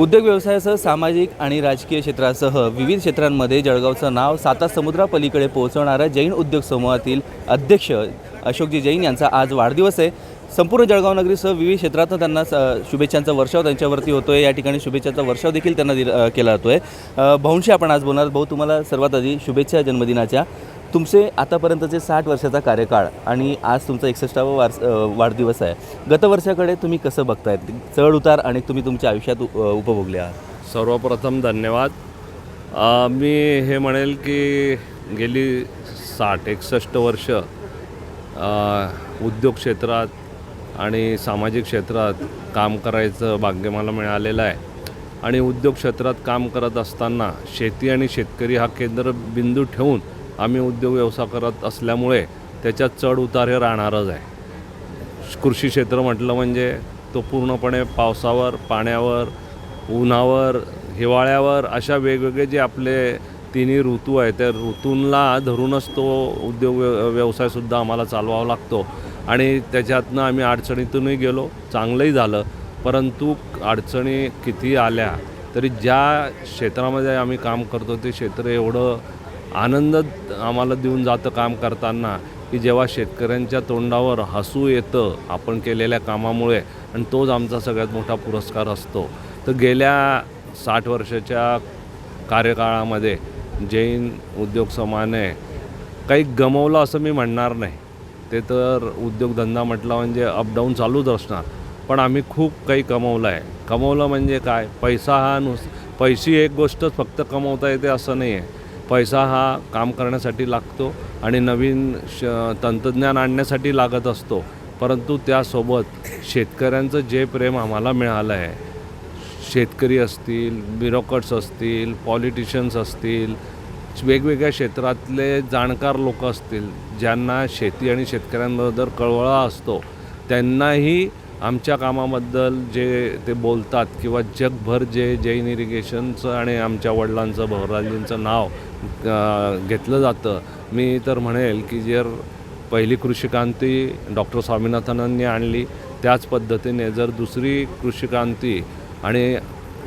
उद्योग व्यवसायासह सामाजिक आणि राजकीय क्षेत्रासह विविध क्षेत्रांमध्ये जळगावचं नाव साता समुद्रापलीकडे पोहोचवणाऱ्या जैन उद्योग समूहातील अध्यक्ष अशोकजी जैन यांचा आज वाढदिवस आहे. संपूर्ण जळगाव नगरीसह विविध क्षेत्रातून त्यांना शुभेच्छांचा वर्षाव त्यांच्यावरती होतो आहे या ठिकाणी शुभेच्छांचा वर्षाव देखील त्यांना दिला केला जातो आहे भाऊंशी आपण आज बोलणार भाऊ तुम्हाला सर्वात आधी शुभेच्छा जन्मदिनाच्या. तुमचे आतापर्यंतचे साठ वर्षाचा कार्यकाळ आणि आज तुमचा एकसष्टावा वार्स वाढदिवस आहे. गतवर्षाकडे तुम्ही कसं बघतायत चढ उतार आणि तुम्ही तुमच्या आयुष्यात उ- उपभोगले आहात. सर्वप्रथम धन्यवाद. मी हे म्हणेल की गेली साठ एकसष्ट वर्ष उद्योग क्षेत्रात आणि सामाजिक क्षेत्रात काम करायचं भाग्य मला मिळालेलं आहे. आणि उद्योग क्षेत्रात काम करत असताना शेती आणि शेतकरी हा केंद्रबिंदू ठेवून आम्ही उद्योग व्यवसाय करत असल्यामुळे त्याच्यात चढ उतार हे राहणारच आहे. कृषी क्षेत्र म्हटलं म्हणजे तो पूर्णपणे पावसावर पाण्यावर उन्हावर हिवाळ्यावर अशा वेगवेगळे जे आपले तिन्ही ऋतू आहे त्या ऋतूंना धरूनच तो उद्योग व्यवसायसुद्धा आम्हाला चालवावा लागतो. आणि त्याच्यातनं आम्ही अडचणीतूनही गेलो चांगलंही झालं. परंतु अडचणी किती आल्या तरी ज्या क्षेत्रामध्ये आम्ही काम करतो ते क्षेत्र एवढं आनंद आम्हाला देऊन जातं काम करताना की जेव्हा शेतकऱ्यांच्या तोंडावर हसू येतं आपण केलेल्या कामामुळे आणि तोच आमचा सगळ्यात मोठा पुरस्कार असतो. तर गेल्या साठ वर्षाच्या कार्यकाळामध्ये जैन उद्योग समाने काही गमवलं असं मी म्हणणार नाही. ते तर उद्योगधंदा म्हटला म्हणजे अपडाऊन चालूच असणार. पण आम्ही खूप काही कमवलं आहे. कमवलं म्हणजे काय? पैसा हा नुस पैशी एक गोष्टच फक्त कमवता येते असं नाही आहे. पैसा हा काम करण्यासाठी लागतो आणि नवीन श तंत्रज्ञान आणण्यासाठी लागत असतो. परंतु त्यासोबत शेतकऱ्यांचं जे प्रेम आम्हाला मिळालं आहे. शेतकरी असतील ब्युरोक्रट्स असतील पॉलिटिशियन्स असतील वेगवेगळ्या क्षेत्रातले जाणकार लोक असतील ज्यांना शेती आणि शेतकऱ्यांबद्दल कळवळा असतो त्यांनाही आमच्या कामाबद्दल जे ते बोलतात किंवा जगभर जे जैन इरिगेशनचं आणि आमच्या वडिलांचं भवराजींचं नाव घेतलं जातं मी तर म्हणेल की जर पहिली कृषिक्रांती डॉक्टर स्वामीनाथनांनी आणली त्याच पद्धतीने जर दुसरी कृषिक्रांती आणि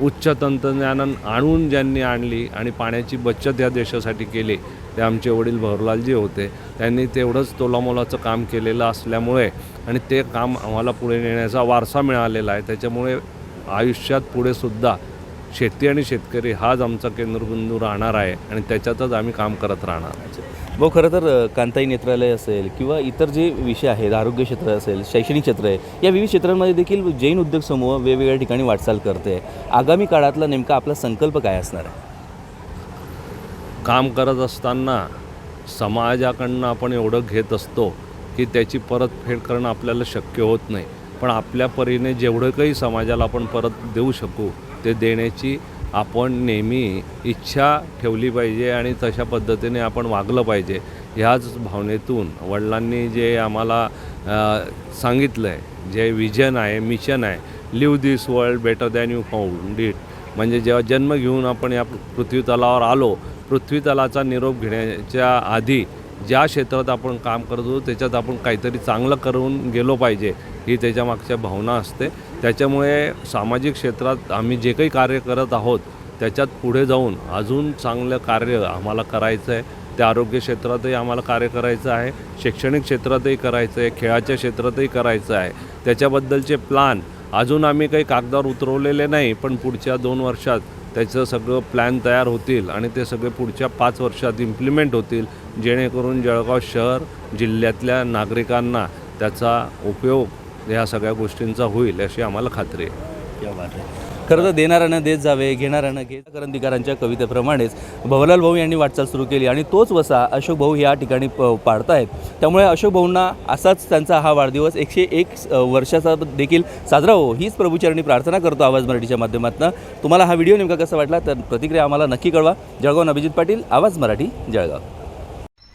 उच्च तंत्रज्ञान आणून ज्यांनी आणली आणि पाण्याची बचत या देशासाठी केली ते आमचे वडील भवरलालजी होते. त्यांनी तेवढंच तोलामोलाचं काम केलेलं असल्यामुळे आणि ते काम आम्हाला पुढे नेण्याचा वारसा मिळालेला आहे. त्याच्यामुळे आयुष्यात पुढेसुद्धा शेती आणि शेतकरी हाच आमचा केंद्रबिंदू राहणार आहे आणि त्याच्यातच आम्ही काम करत राहणार. भाऊ खरं तर कांताई नेत्रालय असेल किंवा इतर जे विषय आहेत आरोग्य क्षेत्र असेल शैक्षणिक क्षेत्र आहे या विविध क्षेत्रांमध्ये देखील जैन उद्योग समूह वेगवेगळ्या ठिकाणी वाटचाल करते. आगामी काळातला नेमका आपला संकल्प काय असणार आहे? काम करत असताना समाजाकडनं आपण एवढं घेत असतो की त्याची परतफेड करणं आपल्याला शक्य होत नाही. पण आपल्या परीने जेवढं काही समाजाला आपण परत देऊ शकू ते देण्याची आपण नेहमी इच्छा ठेवली पाहिजे आणि तशा पद्धतीने आपण वागलं पाहिजे. ह्याच भावनेतून वडिलांनी जे आम्हाला सांगितलं आहे जे विजन आहे मिशन आहे leave this world better than you found it. म्हणजे जेव्हा जन्म घेऊन आपण या पृथ्वी तलावर आलो पृथ्वी तलाचा निरोप घेण्याच्या आधी ज्या क्षेत्रात आपण काम करत होतो त्याच्यात आपण काहीतरी चांगलं करून गेलो पाहिजे. ही त्याच्या मागच्या भावना असते. त्याच्यामुळे सामाजिक क्षेत्रात आम्ही जे काही कार्य करत आहोत त्याच्यात पुढे जाऊन अजून चांगलं कार्य आम्हाला करायचं आहे त्या आरोग्य क्षेत्रातही आम्हाला कार्य करायचं आहे शैक्षणिक क्षेत्रातही करायचं आहे खेळाच्या क्षेत्रातही करायचं आहे. त्याच्याबद्दलचे प्लान अजून आम्ही काही कागदावर उतरवलेले नाही पण पुढच्या दोन वर्षात त्याचं सगळं प्लॅन तयार होतील आणि ते सगळे पुढच्या पाच वर्षात इम्प्लिमेंट होतील जेणेकरून जळगाव शहर जिल्ह्यातल्या नागरिकांना त्याचा उपयोग ह्या सगळ्या गोष्टींचा होईल अशी आम्हाला खात्री आहे. खरं तर देणाऱ्यानं देत जावे घेणाऱ्यानं घे करंदीकरांच्या कवितेप्रमाणेच भवलाल भाऊ यांनी वाटचाल सुरू केली आणि तोच वसा अशोक भाऊ या ठिकाणी प पाडतायत. त्यामुळे अशोक भाऊंना असाच त्यांचा हा वाढदिवस एकशे एक वर्षाचा देखील साजरा हो. हीच प्रभूचरणी प्रार्थना करतो आवाज मराठीच्या माध्यमातून. तुम्हाला हा व्हिडिओ नेमका कसा वाटला? तर प्रतिक्रिया आम्हाला नक्की कळवा. जळगाव अभिजित पाटील आवाज मराठी जळगाव.